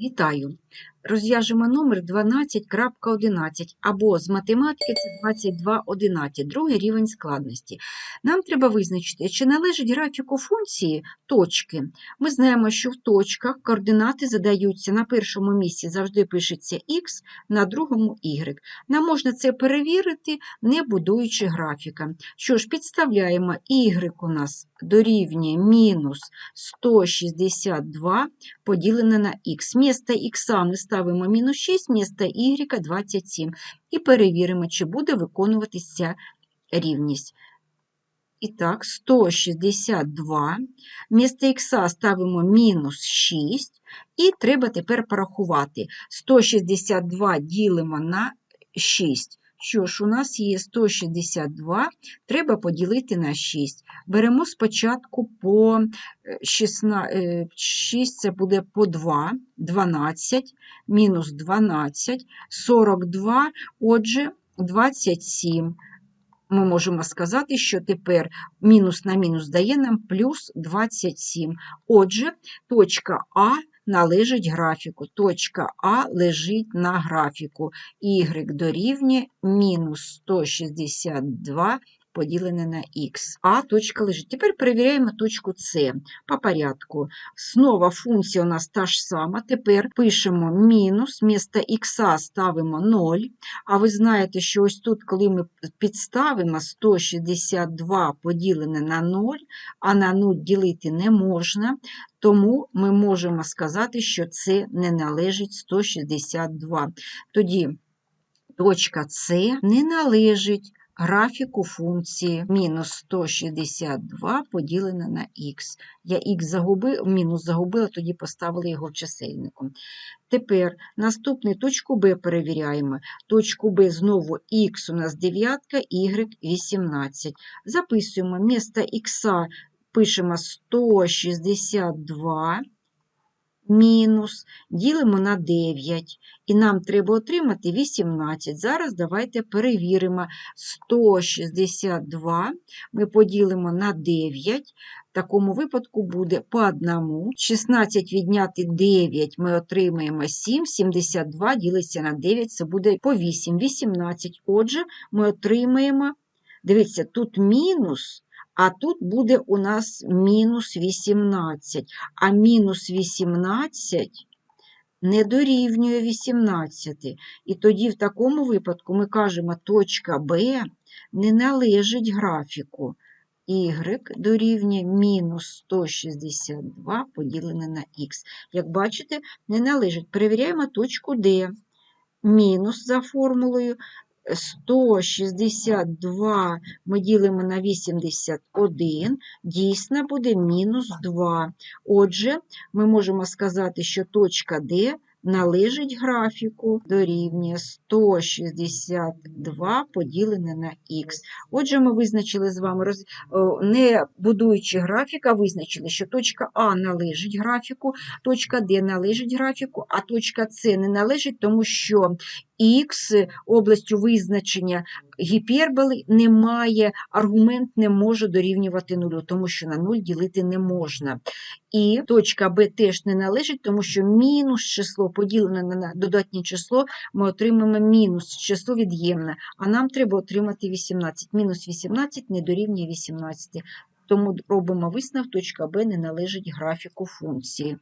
Вітаю! Розв'яжемо номер 12.11 або з математики це 22.11, другий рівень складності. Нам треба визначити, чи належить графіку функції точки. Ми знаємо, що в точках координати задаються на першому місці завжди пишеться х, на другому y. Нам можна це перевірити, не будуючи графіка. Що ж, підставляємо y у нас дорівнює мінус 162 поділене на х. Вмісто х ми ставимо мінус 6, вмісто y 27. І перевіримо, чи буде виконуватися рівність. І так, 162. Вмісто х ставимо мінус 6. І треба тепер порахувати. 162 ділимо на 6. Що ж, у нас є 162, треба поділити на 6. Беремо спочатку по 16, 6, це буде по 2, 12, мінус 12, 42, отже, 27. Ми можемо сказати, що тепер мінус на мінус дає нам плюс 27. Отже, точка А належить графіку. Точка А лежить на графіку. Y дорівнює мінус 162 поділене на х. А точка лежить. Тепер перевіряємо точку С по порядку. Знову функція у нас та ж сама. Тепер пишемо мінус, вмісто х ставимо 0. А ви знаєте, що ось тут, коли ми підставимо 162 поділене на 0, а на 0 ділити не можна, тому ми можемо сказати, що це не належить 162. Тоді точка С не належить графіку функції мінус 162 поділене на х. Я х загубив, мінус загубила, тоді поставили його в чисельнику. Тепер наступну точку Б перевіряємо. Точку Б знову х у нас 9, y 18. Записуємо місто х пишемо 162 мінус, ділимо на 9, і нам треба отримати 18. Зараз давайте перевіримо 162 ми поділимо на 9, в такому випадку буде по одному. 16 відняти 9 ми отримаємо 7, 72 ділиться на 9, це буде по 8, 18. Отже, ми отримаємо, дивіться, тут мінус. А тут буде у нас мінус 18, а мінус 18 не дорівнює 18. І тоді в такому випадку ми кажемо, точка Б не належить графіку. Y дорівнює мінус 162 поділене на х. Як бачите, не належить. Перевіряємо точку D. Мінус за формулою 162 ми ділимо на 81, дійсно буде мінус 2. Отже, ми можемо сказати, що точка D належить графіку дорівнює 162 поділене на х. Отже, ми визначили з вами, не будуючи графіка, визначили, що точка А належить графіку, точка Д належить графіку, а точка С не належить, тому що Х областю визначення гіперболи немає, аргумент не може дорівнювати нулю, тому що на 0 ділити не можна. І точка Б теж не належить, тому що мінус число поділене на додатнє число, ми отримаємо мінус число від'ємне, а нам треба отримати 18. Мінус 18 не дорівнює 18. Тому робимо висновок, точка Б не належить графіку функції.